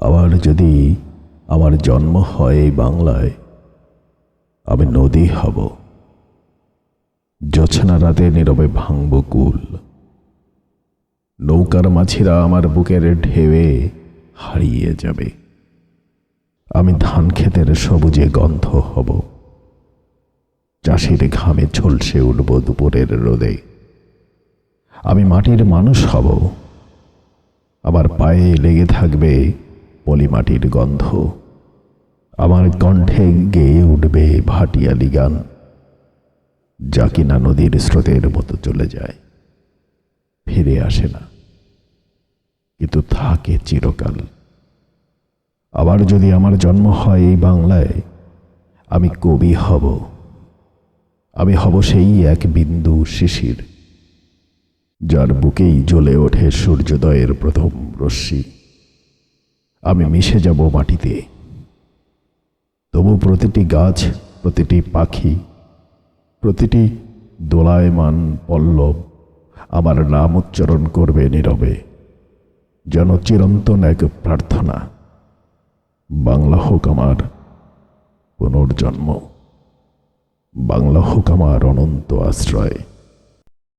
আবার যদি আমার জন্ম হয় এই বাংলায়, আমি নদী হব। জোছনা রাতে নীরবে ভাঙব কুল। নৌকার মাছিরা আমার বুকের ঢেউয়ে হারিয়ে যাবে। আমি ধান ক্ষেতের সবুজে গন্ধ হব। চাষির ঘামে ঝলসে উঠব দুপুরের রোদে। আমি মাটির মানুষ হব। আমার পায়ে লেগে থাকবে পলিমাটির গন্ধ। আমার কণ্ঠে গেয়ে উঠবে ভাটিয়ালি গান, যা কিনা নদীর স্রোতের মতো চলে যায়, ফিরে আসে না। কিন্তু থাকে চিরকাল। আবার যদি আমার জন্ম হয় এই বাংলায়, আমি কবি হব। আমি হব সেই এক বিন্দু শিশির, যার বুকেই জ্বলে ওঠে সূর্যোদয়ের প্রথম রশ্মি। আমি মিশে যাব মাটিতে। তবু প্রতিটি গাছ, প্রতিটি পাখি, প্রতিটি দোলায়মান পল্লব আমার নাম উচ্চারণ করবে নীরবে, যেন চিরন্তন এক প্রার্থনা। বাংলা হোক আমার পুনর্জন্ম। বাংলা হোক আমার অনন্ত আশ্রয়।